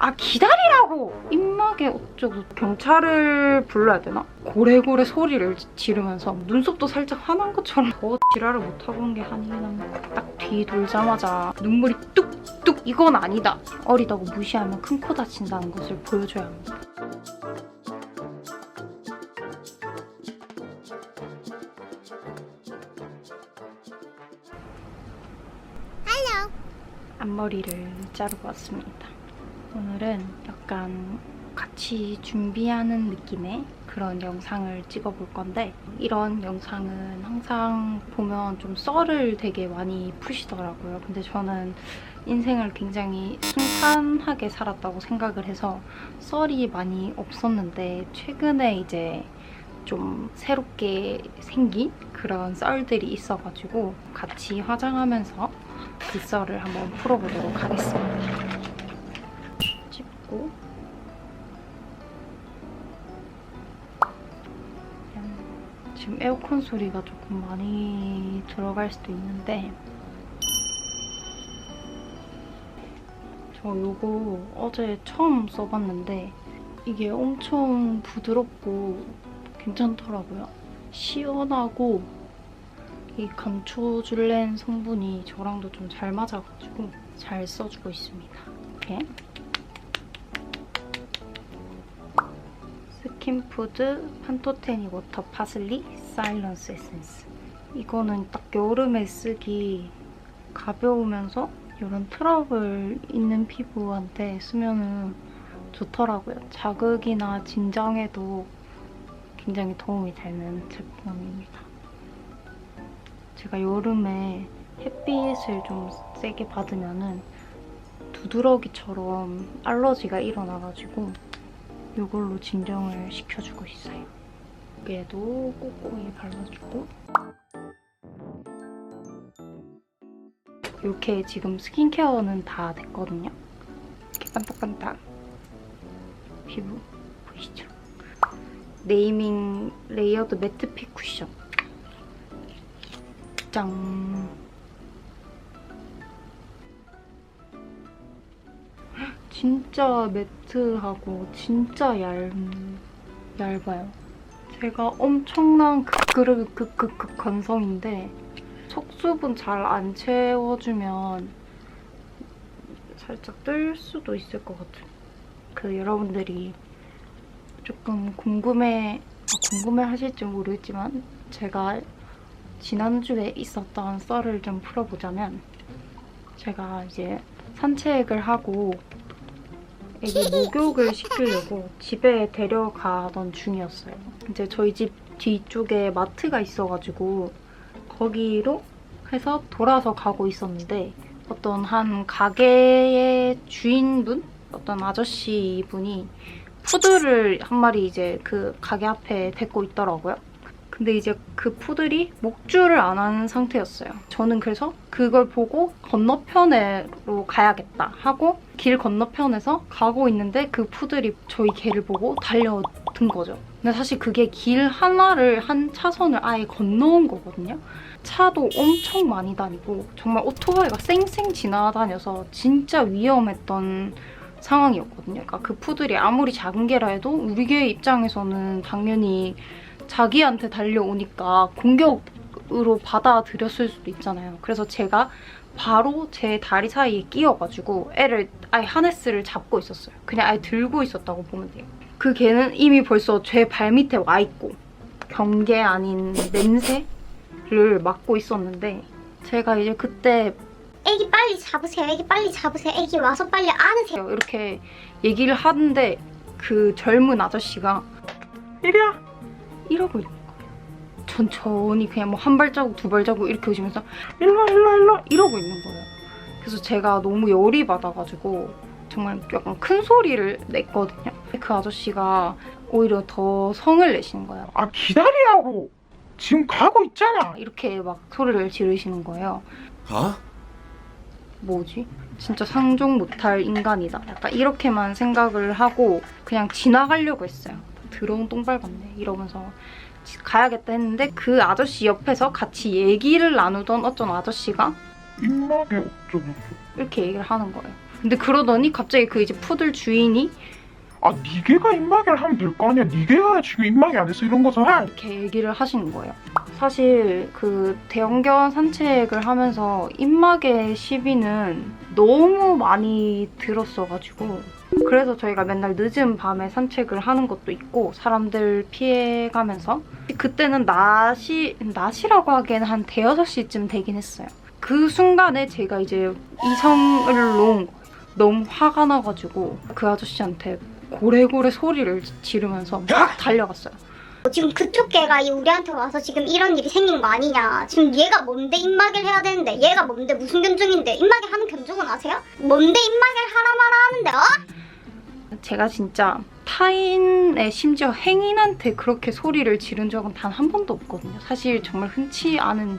아 기다리라고! 입막에 어쩌고 경찰을 불러야 되나? 고래고래 소리를 지르면서 눈썹도 살짝 화난 것처럼 더 지랄을 못하고 온게 합니다. 딱뒤 돌자마자 눈물이 뚝뚝 이건 아니다. 어리다고 무시하면 큰 코 다친다는 것을 보여줘야 합니다. 앞머리를 자르고 왔습니다. 오늘은 약간 같이 준비하는 느낌의 그런 영상을 찍어볼 건데 이런 영상은 항상 보면 좀 썰을 되게 많이 푸시더라고요. 근데 저는 인생을 굉장히 순탄하게 살았다고 생각을 해서 썰이 많이 없었는데 최근에 이제 좀 새롭게 생긴 그런 썰들이 있어가지고 같이 화장하면서 그 썰을 한번 풀어보도록 하겠습니다. 그냥 지금 에어컨 소리가 조금 많이 들어갈 수도 있는데 저 요거 어제 처음 써봤는데 이게 엄청 부드럽고 괜찮더라고요. 시원하고 이 감초줄렌 성분이 저랑도 좀 잘 맞아가지고 잘 써주고 있습니다. 이렇게 킨푸드 판토테니 워터 파슬리 사일런스 에센스 이거는 딱 여름에 쓰기 가벼우면서 이런 트러블 있는 피부한테 쓰면은 좋더라고요. 자극이나 진정에도 굉장히 도움이 되는 제품입니다. 제가 여름에 햇빛을 좀 세게 받으면은 두드러기처럼 알러지가 일어나가지고 이걸로 진정을 시켜주고 있어요. 얘도 꼼꼼히 발라주고 이렇게 지금 스킨케어는 다 됐거든요. 이렇게 반딱반딱 피부 보이시죠? 네이밍 레이어드 매트픽 쿠션 짠 진짜 매트하고 진짜 얇, 얇아요. 제가 엄청난 극그르 극극극 건성인데 속수분 잘 안 채워주면 살짝 뜰 수도 있을 것 같아요. 그 여러분들이 조금 궁금해 아, 궁금해 하실지 모르겠지만 제가 지난주에 있었던 썰을 좀 풀어보자면 제가 이제 산책을 하고 애기 목욕을 시키려고 집에 데려가던 중이었어요. 이제 저희 집 뒤쪽에 마트가 있어가지고 거기로 해서 돌아서 가고 있었는데 어떤 한 가게의 주인분? 어떤 아저씨 분이 푸들을 한 마리 이제 그 가게 앞에 데리고 있더라고요. 근데 이제 그 푸들이 목줄을 안 한 상태였어요. 저는 그래서 그걸 보고 건너편으로 가야겠다 하고 길 건너편에서 가고 있는데 그 푸들이 저희 개를 보고 달려든 거죠. 근데 사실 그게 길 하나를 한 차선을 아예 건너온 거거든요. 차도 엄청 많이 다니고 정말 오토바이가 쌩쌩 지나다녀서 진짜 위험했던 상황이었거든요. 그러니까 그 푸들이 아무리 작은 개라 해도 우리 개 입장에서는 당연히 자기한테 달려오니까 공격으로 받아들였을 수도 있잖아요. 그래서 제가 바로 제 다리 사이에 끼어가지고 애를 아예 하네스를 잡고 있었어요. 그냥 아예 들고 있었다고 보면 돼요. 그 개는 이미 벌써 제 발밑에 와 있고 경계 아닌 냄새를 맡고 있었는데 제가 이제 그때 애기 빨리 잡으세요. 애기 빨리 잡으세요. 애기 와서 빨리 안으세요. 이렇게 얘기를 하는데 그 젊은 아저씨가 이리야. 이러고 거예요. 천천히 그냥 뭐 한 발자국 두 발자국 이렇게 오시면서 일로 와, 일로 와, 일로 와. 이러고 있는 거예요. 그래서 제가 너무 열이 받아가지고 정말 약간 큰 소리를 냈거든요. 그 아저씨가 오히려 더 성을 내시는 거예요. 아 기다리라고. 지금 가고 있잖아. 이렇게 막 소리를 지르시는 거예요. 어? 뭐지? 진짜 상종 못할 인간이다. 약간 이렇게만 생각을 하고 그냥 지나가려고 했어요. 더러운 똥 밟았네. 이러면서 지- 가야겠다 했는데 그 아저씨 옆에서 같이 얘기를 나누던 어떤 아저씨가 입막에 어쩌고. 이렇게 얘기를 하는 거예요. 근데 그러더니 갑자기 그 이제 푸들 주인이 아 니게가 입마개를 하면 될 거 아니야 니게가 지금 입마개 안 해서 이런 거잖아 이렇게 얘기를 하시는 거예요. 사실 그 대형견 산책을 하면서 입마개 시비는 너무 많이 들었어가지고 그래서 저희가 맨날 늦은 밤에 산책을 하는 것도 있고 사람들 피해가면서 그때는 낮이 낮이라고 하기에는 한 대여섯 시쯤 되긴 했어요. 그 순간에 제가 이제 이성을 놓은 거예요. 너무 화가 나가지고 그 아저씨한테 고래고래 소리를 지르면서 막 달려갔어요. 지금 그쪽 개가 이 우리한테 와서 지금 이런 일이 생긴 거 아니냐. 지금 얘가 뭔데 입마개를 해야 되는데 얘가 뭔데 무슨 견종인데 입마개 하는 견종은 아세요? 뭔데 입마개를 하라 마라 하는데 어? 제가 진짜 타인의 심지어 행인한테 그렇게 소리를 지른 적은 단 한 번도 없거든요. 사실 정말 흔치 않은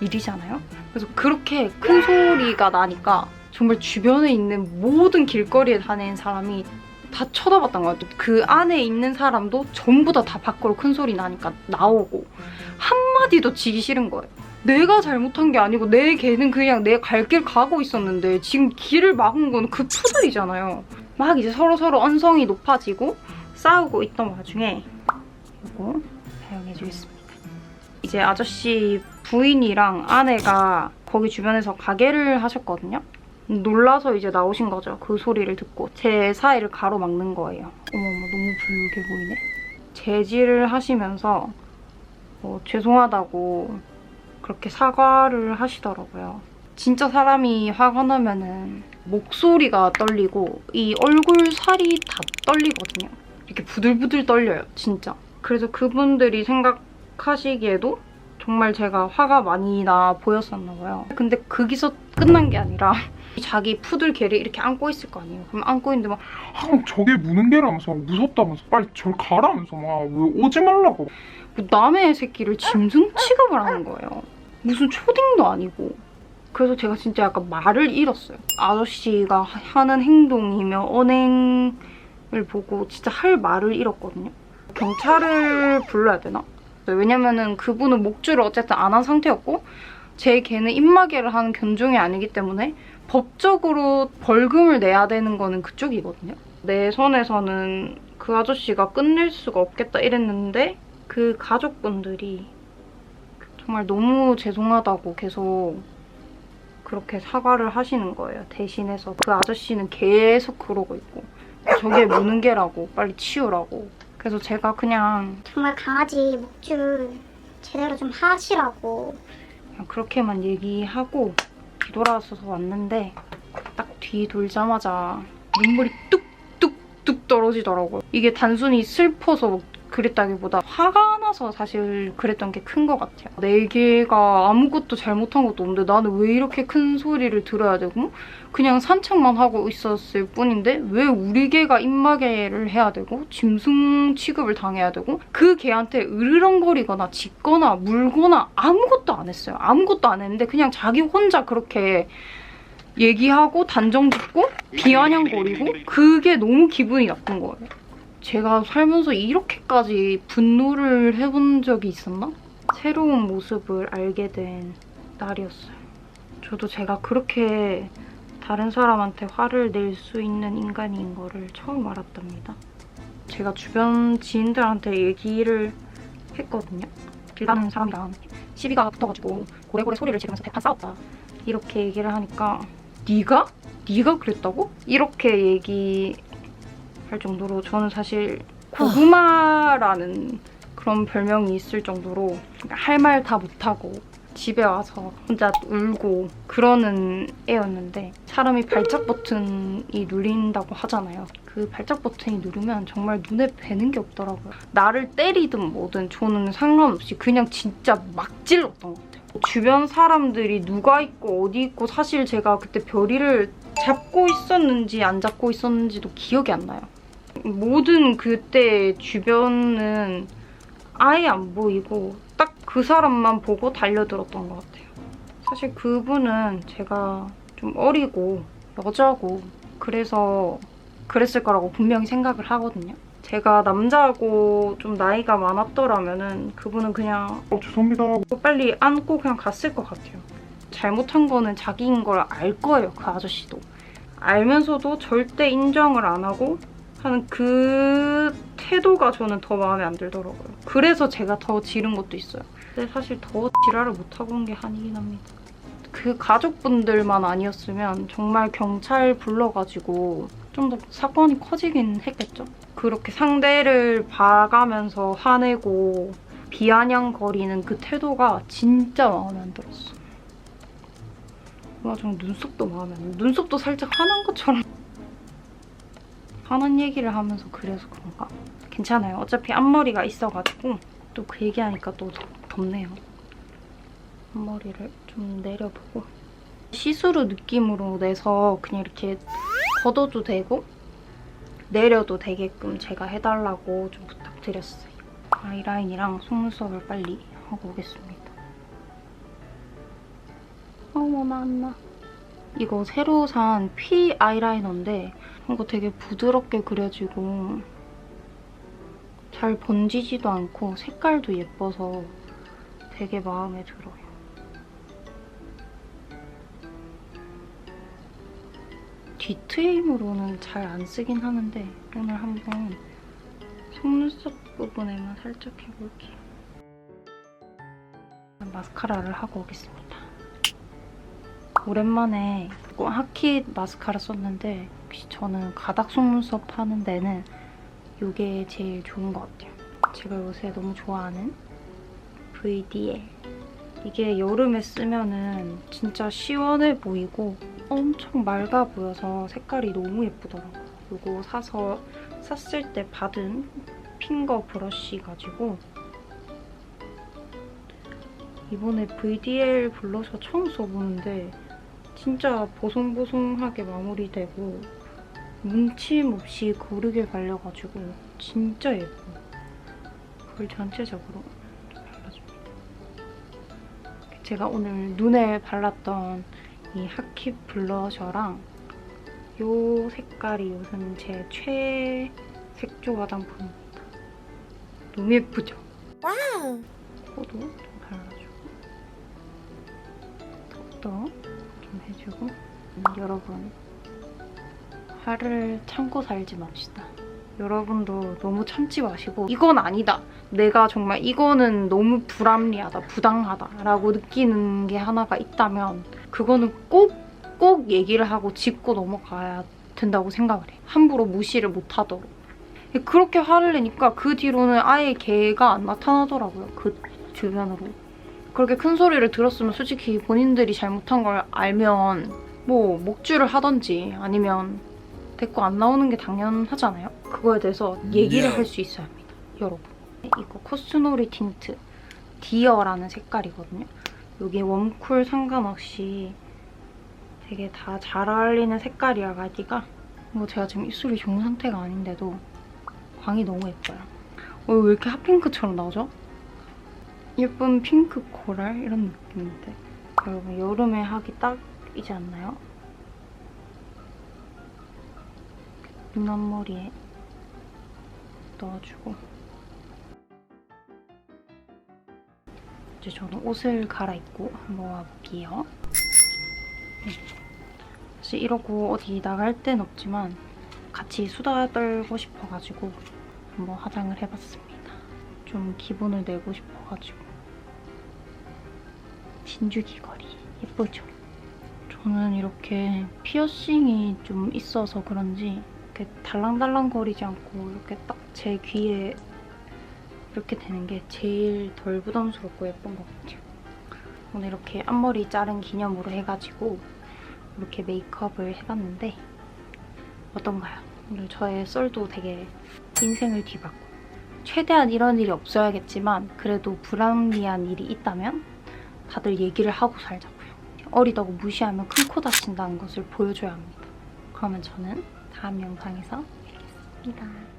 일이잖아요. 그래서 그렇게 큰 소리가 나니까 정말 주변에 있는 모든 길거리에 다니는 사람이 다 쳐다봤던 것 같아요. 그 안에 있는 사람도 전부 다 다 밖으로 큰 소리 나니까 나오고 한마디도 지기 싫은 거예요. 내가 잘못한 게 아니고 내 개는 그냥 내 갈 길 가고 있었는데 지금 길을 막은 건 그 푸들이잖아요. 막 이제 서로 서로 언성이 높아지고 싸우고 있던 와중에 이거 사용해 주겠습니다. 이제 아저씨 부인이랑 아내가 거기 주변에서 가게를 하셨거든요. 놀라서 이제 나오신 거죠. 그 소리를 듣고 제 사이를 가로막는 거예요. 어머머 너무 불게 보이네. 제지를 하시면서 뭐 죄송하다고 그렇게 사과를 하시더라고요. 진짜 사람이 화가 나면은 목소리가 떨리고 이 얼굴 살이 다 떨리거든요. 이렇게 부들부들 떨려요, 진짜. 그래서 그분들이 생각하시기에도 정말 제가 화가 많이 나 보였었나 봐요. 근데 거기서 끝난 게 아니라 자기 푸들 개를 이렇게 안고 있을 거 아니에요. 그럼 안고 있는데 막 아, 저게 무는 게라면서 무섭다면서 빨리 절 가라면서 막왜 오지 말라고 뭐 남의 새끼를 짐승 취급을 하는 거예요. 무슨 초딩도 아니고. 그래서 제가 진짜 약간 말을 잃었어요. 아저씨가 하는 행동이며 언행을 보고 진짜 할 말을 잃었거든요. 경찰을 불러야 되나? 왜냐면은 그분은 목줄을 어쨌든 안 한 상태였고 제 개는 입마개를 하는 견종이 아니기 때문에 법적으로 벌금을 내야 되는 거는 그쪽이거든요. 내 선에서는 그 아저씨가 끝낼 수가 없겠다 이랬는데 그 가족분들이 정말 너무 죄송하다고 계속 그렇게 사과를 하시는 거예요. 대신해서 그 아저씨는 계속 그러고 있고 저게 무는 개라고 빨리 치우라고. 그래서 제가 그냥 정말 강아지 목줄 제대로 좀 하시라고. 그냥 그렇게만 얘기하고 뒤돌아서서 왔는데 딱 뒤 돌자마자 눈물이 뚝뚝뚝 떨어지더라고요. 이게 단순히 슬퍼서 그랬다기보다 화가 나서 사실 그랬던 게 큰 것 같아요. 내 개가 아무것도 잘못한 것도 없는데 나는 왜 이렇게 큰 소리를 들어야 되고 그냥 산책만 하고 있었을 뿐인데 왜 우리 개가 입마개를 해야 되고 짐승 취급을 당해야 되고 그 개한테 으르렁거리거나 짖거나 물거나 아무것도 안 했어요. 아무것도 안 했는데 그냥 자기 혼자 그렇게 얘기하고 단정 짓고 비아냥거리고 그게 너무 기분이 나쁜 거예요. 제가 살면서 이렇게까지 분노를 해본 적이 있었나? 새로운 모습을 알게 된 날이었어요. 저도 제가 그렇게 다른 사람한테 화를 낼 수 있는 인간인 거를 처음 알았답니다. 제가 주변 지인들한테 얘기를 했거든요. 길 가는 사람이랑 시비가 붙어가지고 고래고래 소리를 지르면서 대판 싸웠다. 이렇게 얘기를 하니까 네가? 네가 그랬다고? 이렇게 얘기 할 정도로 저는 사실 고구마라는 그런 별명이 있을 정도로 할 말 다 못하고 집에 와서 혼자 울고 그러는 애였는데 사람이 발작 버튼이 눌린다고 하잖아요. 그 발작 버튼이 누르면 정말 눈에 뵈는 게 없더라고요. 나를 때리든 뭐든 저는 상관없이 그냥 진짜 막 찔렀던 것 같아요. 주변 사람들이 누가 있고 어디 있고 사실 제가 그때 별이를 잡고 있었는지 안 잡고 있었는지도 기억이 안 나요. 모든 그때 주변은 아예 안 보이고 딱 그 사람만 보고 달려들었던 것 같아요. 사실 그분은 제가 좀 어리고 여자고 그래서 그랬을 거라고 분명히 생각을 하거든요. 제가 남자하고 좀 나이가 많았더라면은 그분은 그냥 어 죄송합니다 하고 빨리 안고 그냥 갔을 것 같아요. 잘못한 거는 자기인 걸 알 거예요, 그 아저씨도. 알면서도 절대 인정을 안 하고 하는 그 태도가 저는 더 마음에 안 들더라고요. 그래서 제가 더 지른 것도 있어요. 근데 사실 더 지랄을 못하고 온 게 한이긴 합니다. 그 가족분들만 아니었으면 정말 경찰 불러가지고 좀 더 사건이 커지긴 했겠죠. 그렇게 상대를 봐가면서 화내고 비아냥거리는 그 태도가 진짜 마음에 안 들었어. 맞아, 눈썹도 마음에 안 들어. 눈썹도 살짝 화난 것처럼. 화난 얘기를 하면서 그래서 그런가? 괜찮아요. 어차피 앞머리가 있어가지고 또 그 얘기하니까 또 덥, 덥네요. 앞머리를 좀 내려보고 시스루 느낌으로 내서 그냥 이렇게 걷어도 되고 내려도 되게끔 제가 해달라고 좀 부탁드렸어요. 아이라인이랑 속눈썹을 빨리 하고 오겠습니다. 어머나 안나. 이거 새로 산 피 아이라이너인데 이거 되게 부드럽게 그려지고 잘 번지지도 않고 색깔도 예뻐서 되게 마음에 들어요. 뒤트임으로는 잘 안 쓰긴 하는데 오늘 한번 속눈썹 부분에만 살짝 해볼게요. 마스카라를 하고 오겠습니다. 오랜만에 하키 마스카라 썼는데 역시 저는 가닥 속눈썹 하는 데는 이게 제일 좋은 것 같아요. 제가 요새 너무 좋아하는 VDL 이게 여름에 쓰면은 진짜 시원해 보이고 엄청 맑아 보여서 색깔이 너무 예쁘더라고요. 이거 사서 샀을 때 받은 핑거 브러쉬 가지고 이번에 VDL 블러셔 처음 써보는데 진짜 보송보송하게 마무리되고 뭉침 없이 고르게 발려가지고 진짜 예뻐요. 그걸 전체적으로 발라줍니다. 제가 오늘 눈에 발랐던 이 하키 블러셔랑 이 색깔이 요즘 제 최애 색조 화장품입니다. 너무 예쁘죠? 와우. 코도 좀 발라주고 턱도 좀 해주고 음, 여러분 화를 참고 살지 맙시다. 여러분도 너무 참지 마시고 이건 아니다. 내가 정말 이거는 너무 불합리하다, 부당하다 라고 느끼는 게 하나가 있다면 그거는 꼭, 꼭 얘기를 하고 짚고 넘어가야 된다고 생각을 해요. 함부로 무시를 못하도록. 그렇게 화를 내니까 그 뒤로는 아예 개가 안 나타나더라고요. 그 주변으로. 그렇게 큰 소리를 들었으면 솔직히 본인들이 잘못한 걸 알면 뭐 목줄을 하던지 아니면 데리고 안 나오는 게 당연하잖아요. 그거에 대해서 얘기를 할 수 있어야 합니다. 여러분. 이거 코스놀이 틴트 디어라는 색깔이거든요. 여기 웜쿨 상관없이 되게 다 잘 어울리는 색깔이야 가디가. 뭐 제가 지금 입술이 좋은 상태가 아닌데도 광이 너무 예뻐요. 어, 왜 이렇게 핫핑크처럼 나오죠? 예쁜 핑크 코랄 이런 느낌인데 여러분 여름에 하기 딱이지 않나요? 눈 앞머리에 넣어주고 이제 저는 옷을 갈아입고 한번 와볼게요. 네. 사실 이러고 어디 나갈 땐 없지만 같이 수다 떨고 싶어가지고 한번 화장을 해봤습니다. 좀 기분을 내고 싶어가지고 진주 귀걸이 예쁘죠? 저는 이렇게 피어싱이 좀 있어서 그런지 이렇게 달랑달랑거리지 않고 이렇게 딱 제 귀에 이렇게 되는 게 제일 덜 부담스럽고 예쁜 것 같아요. 오늘 이렇게 앞머리 자른 기념으로 해가지고 이렇게 메이크업을 해봤는데 어떤가요? 오늘 저의 썰도 되게 인생을 뒤바꿔. 최대한 이런 일이 없어야겠지만 그래도 불합리한 일이 있다면 다들 얘기를 하고 살자고요. 어리다고 무시하면 큰 코 다친다는 것을 보여줘야 합니다. 그러면 저는 다음 영상에서 뵙겠습니다.